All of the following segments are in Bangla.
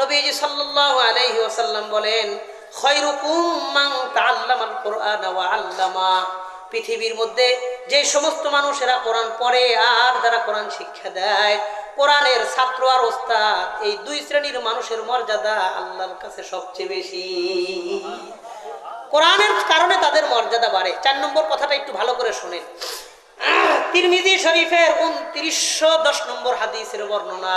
নবীজি সাল্লাল্লাহু আলাইহি ওয়াসাল্লাম বলেন পৃথিবীর মধ্যে যে সমস্ত মানুষেরা কোরআন পড়ে আর যারা কোরআন শিক্ষা দেয়, কোরআনের ছাত্র আর ওস্তাদ, এই দুই শ্রেণির মানুষের মর্যাদা আল্লাহর কাছে সবচেয়ে বেশি। কোরআনের কারণে তাদের মর্যাদা বাড়ে। চার নম্বর কথাটা একটু ভালো করে শোনেন। তিরমিজি শরীফের উনত্রিশশো দশ নম্বর হাদিসের বর্ণনা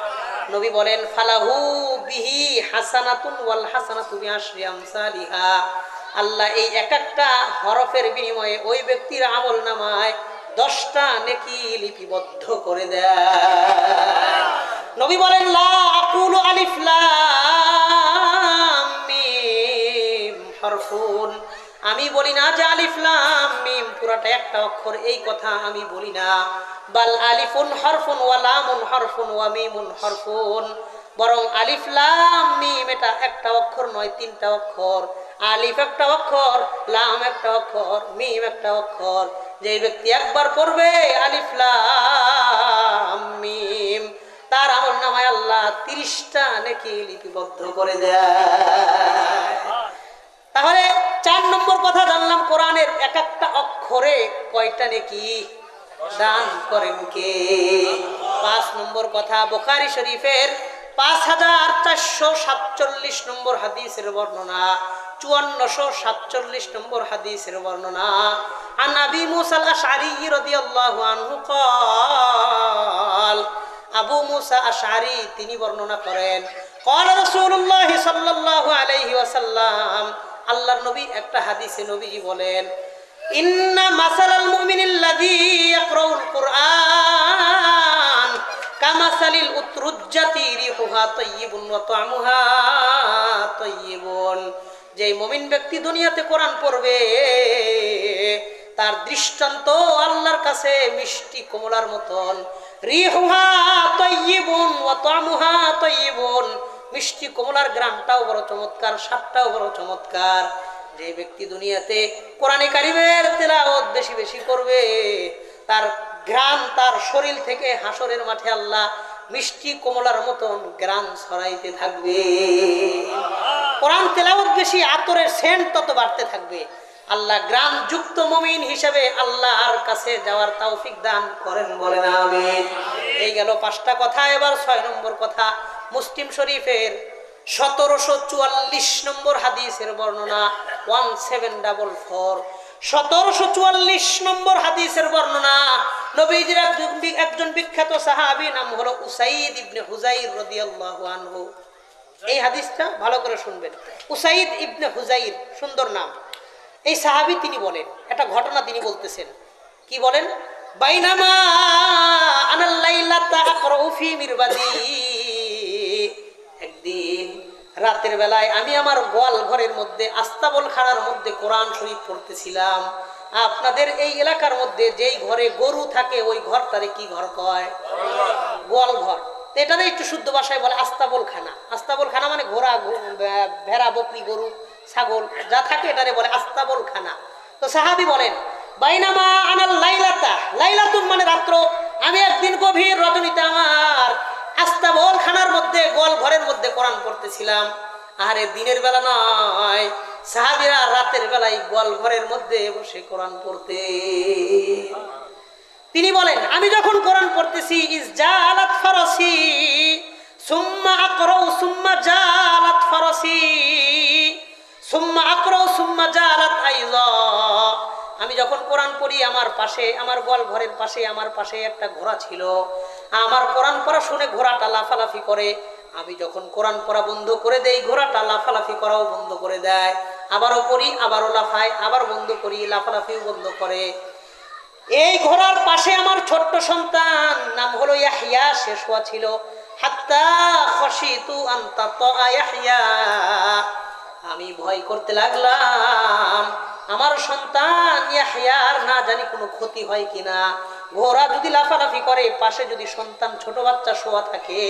নবী বলেন, ফালাহু বিহি হাসানাতুন ওয়াল হাসানাতু বিআশরি আমসালিহা। আল্লাহ এই এক একটা হরফের বিনিময়ে ওই ব্যক্তির আমল নামায় দশটা নেকি লিপিবদ্ধ করে দেয়। নবী বলেন, লা আকুলু আলিফ লাম মিম হরফুন। আমি বলি না যে আলিফ লাম মিম, পুরাটা একটা অক্ষর, এই কথা আমি বলি না। বাল আলিফুন হরফুন ওয়া লামুন হরফুন ওয়া মিমুন হরফুন। বরং আলিফ, লাম, মিম এটা একটা অক্ষর নয়, তিনটা অক্ষর। আলিফ একটা অক্ষর, লাম একটা অক্ষর, মিম একটা অক্ষর। যে ব্যক্তি একবার পড়বে, আলিফ, লাম, মিম, তার আমল নামায় আল্লাহ তিরিশটা নাকি লিপিবদ্ধ করে দেয়। তাহলে চার নম্বর কথা জানলাম কোরআনের এক একটা অক্ষরে কয়টা নাকি? দান করেন কে পাঁচ নম্বর কথা বোখারি শরীফের পাঁচ হাজার চারশো সাতচল্লিশ নম্বর হাদিসের বর্ণনা চুয়ান্নশো সাতচল্লিশ নম্বর হাদিসের বর্ণনা عن أبي موسى الأشعري رضي الله عنه قال আবু মুসা আশারি তিনি বর্ণনা করেন قال رسول الله صلى الله عليه وسلم আল্লাহর নবী একটা হাদিসে নবীজি বলেন ইন্না মুমিন ব্যক্তি দুনিয়াতে কোরআন পড়বে, তার দৃষ্টান্ত আল্লাহর কাছে মিষ্টি কমলার মতন। রিহুহা তাইয়িবুন মিষ্টি কমলার গ্রামটাও বড় চমৎকার স্বাদটাও বড় চমৎকার। যে ব্যক্তি দুনিয়াতে কোরআনে কারিমের তেলাওয়াত বেশি বেশি করবে, তার গ্রাম তার শরীর থেকে হাসরের মাঠে আল্লাহ মিষ্টি কমলার মতন গ্রাম ছড়াইতে থাকবে। কোরআন তেলাওয়াত বেশি, আতরের সেন্ট তত বাড়তে থাকবে। আল্লাহ গ্রাম যুক্ত মমিন হিসেবে আল্লাহর কাছে যাওয়ার তৌফিক দান করেন বলেন, আমিন। এই গেল পাঁচটা কথা, এবার ছয় নম্বর কথা, মুসলিম শরীফের সতেরোশো চুয়াল্লিশ নম্বর হাদিসের বর্ণনা। One seven double four. সতেরোশো চুয়াল্লিশ নম্বর হাদিসের বর্ণনা, নবীজির একজন বিখ্যাত নাম হলো উসাইদ ইবনে হুজাইর আনহু। এই হাদিসটা ভালো করে শুনবেন। উসাইদ ইবনে হুজাইর, সুন্দর নাম। এই সাহাবি তিনি বলেন, একটা ঘটনা তিনি বলতেছেন। কি বলেন? বাইনামা আনাল্লাইলাতা আকরাউ ফি মিরবাদি রাতের বেলায় আমি আমার গোয়াল ঘরের মধ্যে, আস্তাবল খানার মধ্যে কোরআন শরীফ পড়তেছিলাম। আপনাদের এই এলাকার মধ্যে যেই ঘরে গরু থাকে, ওই ঘরটারে কি ঘর কয়? গোয়াল ঘর। তো এটারে একটু শুদ্ধ ভাষায় বলে আস্তাবল খানা। আস্তাবল খানা মানে ঘোড়া ভেড়া, বকরি, গরু, ছাগল, যা থাকে এটারে বলে আস্তাবল খানা। তো সাহাবি বলেন, বাইনামা আনাল লাইলাতা। লাইলাতুন মানে রাত্র। আমি একদিন গভীর রজনীতে আমার আস্তাবল খানার মধ্যে, গোয়াল ঘরের মধ্যে কোরআন পড়তেছিলাম। আরে দিনের বেলা নয়। সাহাবিরা রাতের বেলায় গোয়াল ঘরের মধ্যে বসে কোরআন পড়তে। তিনি বলেন, আমি যখন কোরআন পড়তেছি ইস জালাত ফারসি, সুম্মা আকরাউ, সুম্মা জালাত ফারসি, সুম্মা আকরাউ, সুম্মা জালাত আইযা। আমি যখন কোরআন পড়ি, আমার পাশে, আমার গোয়াল ঘরের পাশে, আমার পাশে একটা ঘোড়া ছিল। আমার কোরআন পড়া শুনে ঘোড়াটা লাফালাফি করে। আমি যখন কোরআন পড়া বন্ধ করে দেই, ঘোড়াটা লাফালাফি করাও বন্ধ করে দেয়। আবারও করি আবারও লাফায়, আবার বন্ধ করি, লাফালাফিও বন্ধ করে। এই ঘোড়ার পাশে আমার ছোট্ট সন্তান, নাম হলো ইয়াহিয়া শেষ হওয়া ছিল। আমি ভয় করতে লাগলাম, আমার সন্তান ইয়াহিয়ার না জানি কোনো ক্ষতি হয় কিনা। ঘোড়া যদি লাফালাফি করে, পাশে যদি সন্তান, ছোট বাচ্চা শোয়া থাকে,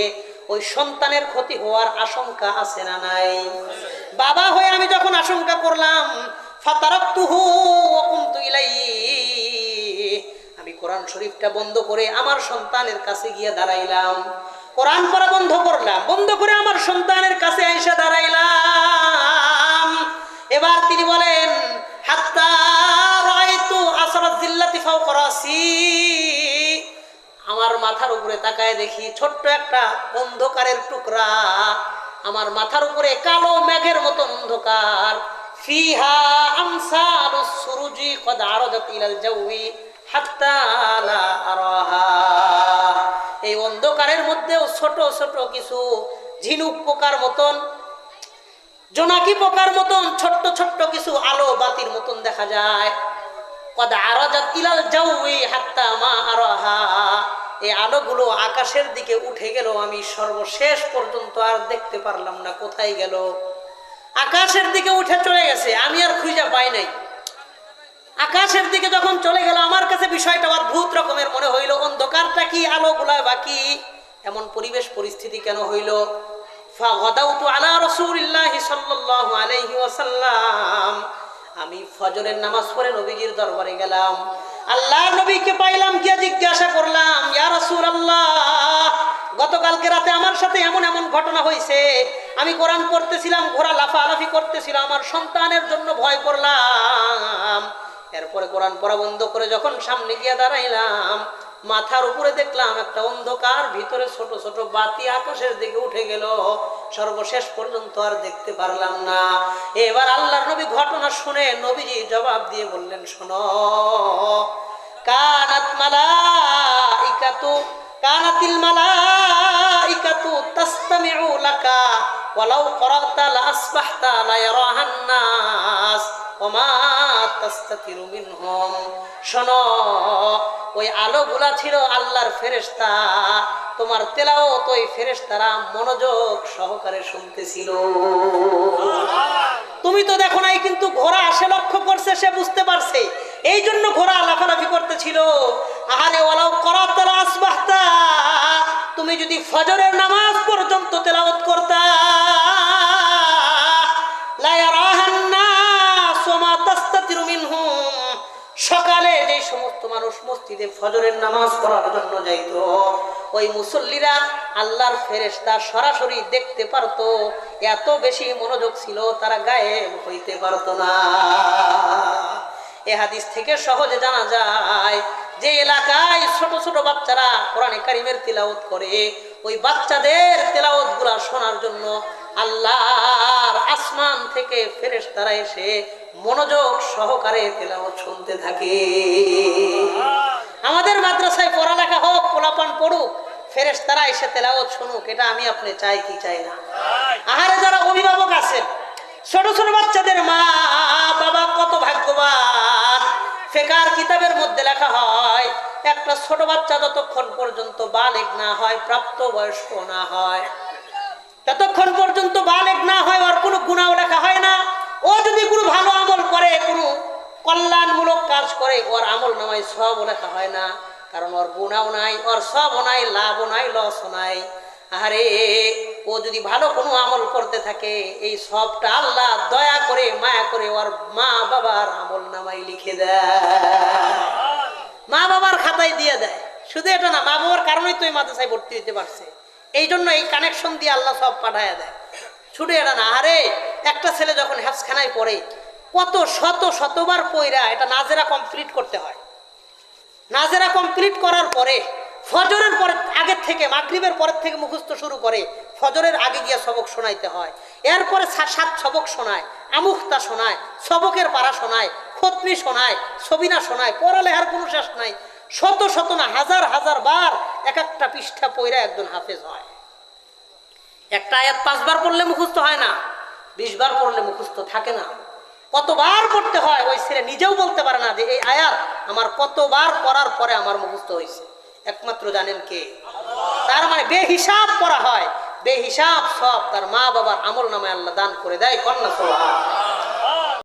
ওই সন্তানের ক্ষতি হওয়ার আশঙ্কা আছে না নাই? বাবা হয়ে আমি যখন আশঙ্কা করলাম আমি কোরআন শরীফটা বন্ধ করে আমার সন্তানের কাছে গিয়ে দাঁড়াইলাম। কোরআন পড়া বন্ধ করলাম, বন্ধ করে আমার সন্তানের কাছে এসে দাঁড়াইলাম। এবার তিনি বলেন, হাত্তা আমার মাথার উপরে তাকায় দেখি ছোট্ট একটা অন্ধকারের টুকরা। আমার মাথার উপরে কালো মেঘের মতন অন্ধকার। এই অন্ধকারের মধ্যেও ছোট ছোট কিছু ঝিনুক পোকার মতন, জোনাকি পোকার মতন ছোট্ট ছোট্ট কিছু আলো বাতির মতন দেখা যায়। কদ আরাজাত ইলাল জাউই হাত্তা মা আরাহা। এই আলোগুলো আকাশের দিকে উঠে গেল, আমি সর্বশেষ পর্যন্ত আর দেখতে পারলাম না, কোথায় গেল? আকাশের দিকে উঠে চলে গেছে, আমি আর খুঁজে পাই নাই। আকাশের দিকে যখন চলে গেল, আমার কাছে বিষয়টা রকমের মনে হইল, অন্ধকারটা কি আলো গুলায় বাকি এমন পরিবেশ পরিস্থিতি কেন হইল? ফাগাদাউতু আলা রাসূলিল্লাহি সাল্লাল্লাহু আলাইহি ওয়াসাল্লাম। আমি ফজরের নামাজ পড়ে নবীজির দরবারে গেলাম। আল্লাহ নবীকে পাইলাম, গিয়ে জিজ্ঞাসা করলাম, ইয়া রাসূলুল্লাহ, গতকালকে রাতে আমার সাথে এমন এমন ঘটনা হয়েছে। আমি কোরআন পড়তেছিলাম, ঘোড়া লাফালাফি করতেছিলাম, আমার সন্তানের জন্য ভয় করলাম। এরপরে কোরআন পড়া বন্ধ করে যখন সামনে গিয়ে দাঁড়াইলাম মাথার উপরে দেখলাম একটা অন্ধকার, ভিতরে ছোট ছোট বাতি আকাশের দিকে উঠে গেল। সর্বশেষ পর্যন্ত আর দেখতে পারলাম না। এবার আল্লাহর নবী ঘটনা শুনে নবীজি জবাব দিয়ে বললেন, শোনো, কানাত মালাইকাতু, কানাতিল মালাইকাতু তাসতামিউ লাকা, ওয়ালাউ করাতা লা আসবাহতা লা ওমা তাস্তাতিরু মিনহুম। শোনো ওই আলোগুলা ছিল আল্লাহর ফেরেশতা। তোমার তেলাওয়াত ওই ফেরেশতারা মনোযোগ সহকারে শুনতেছিল। তুমি তো দেখো নাই কিন্তু ঘোড়া আসে লক্ষ্য করছে সে বুঝতে পারছে। এই জন্য ঘোড়া লাফালাফি করতেছিল। আহারে ওয়ালাউ করাতালা আসবাহতা। তুমি যদি ফজরের নামাজ পর্যন্ত তেলাওত করতা মসজিদে ফজরের নামাজ পড়ার জন্য যাইত। ওই মুসল্লিরা আল্লাহর ফেরেশতা সরাসরি দেখতে পারতো, এত বেশি মনোযোগ ছিল তারা গায়েব হইতে পারতো না। এ হাদিস থেকে সহজে জানা যায়, যে এলাকায় ছোট ছোট বাচ্চারা কোরআনে কারিমের তিলাওত করে, ওই বাচ্চাদের তেলাওতগুলা শোনার জন্য আল্লাহর আসমান থেকে ফেরেশতারা এসে মনোযোগ সহকারে তেলাওত শুনতে থাকে। আমাদের মাদ্রাসায় পড়ালেখা হোক, পোলাপান পড়ুক, ফেরেশতারা এসে তেলাওত শুনুক, এটা আমি আপনি চাই কি চাই না? আহারে যারা অভিভাবক আছেন, ছোট ছোট বাচ্চাদের মা বাবা কত ভাগ্যবান। ফেকার কিতাবের মধ্যে লেখা হয়, একটা ছোট বাচ্চা যতক্ষণ পর্যন্ত বালেগ না হয় প্রাপ্ত বয়স্ক না হয়। ততক্ষণ পর্যন্ত বালেগ না হয় আর কোনো গুণাও লেখা হয় না। ও যদি কোনো ভালো আমল করে, কোনো কল্যাণমূলক কাজ করে, ওর আমল নামায় সব লেখা হয় না। কারণ ওর গুণাও নাই, ওর সব নাই, লাভও নাই, লসও নাই। আরে ও যদি ভালো কোনো আমল করতে থাকে, এই সবটা আল্লাহ দয়া করে, মায়া করে ওর মা বাবার আমল নামাই লিখে দেয়। মা বাবার খাতায় দিয়ে দেয়। শুধু এটা না, মা বাবার কারণেই তো এই মাদ্রাসায় ভর্তি হতে পারছে। এই জন্য এই কানেকশন দিয়ে আল্লাহ সব পাঠায় দেয়। শুধু এটা না, আরে একটা ছেলে যখন হ্যাপসখানায় পড়ে, কত শত শতবার পইরা এটা নাজেরা কমপ্লিট করতে হয়। নাজেরা কমপ্লিট করার পরে, ফজরের পরে, আগের থেকে, মাগরিবের পরের থেকে মুখস্থ শুরু করে, ফজরের আগে গিয়ে সবক শোনাইতে হয়। এরপরে সাত সবক শোনায়, আমুখতা শোনায়, সবকের পাড়া শোনায় খতমি শোনায় সবিনা শোনায়, পড়ালেখার কোনো শেষ নাই। শত শত না, হাজার হাজার বার এক একটা পৃষ্ঠা পইরা একজন হাফেজ হয়। একটা আয়াত পাঁচবার পড়লে মুখস্থ হয় না বিশ বার পড়লে মুখস্থ থাকে না। কতবার পড়তে হয়, ওই ছেলে নিজেও বলতে পারে না যে এই আয়াত আমার কতবার পড়ার পরে আমার মুখস্থ হয়েছে একমাত্র জানেন কে? তার মানে বেহিসাব করা হয়। বেহিসাব সব তার মা বাবার আমল নামে আল্লাহ দান করে দেয়, কন্যা সোহা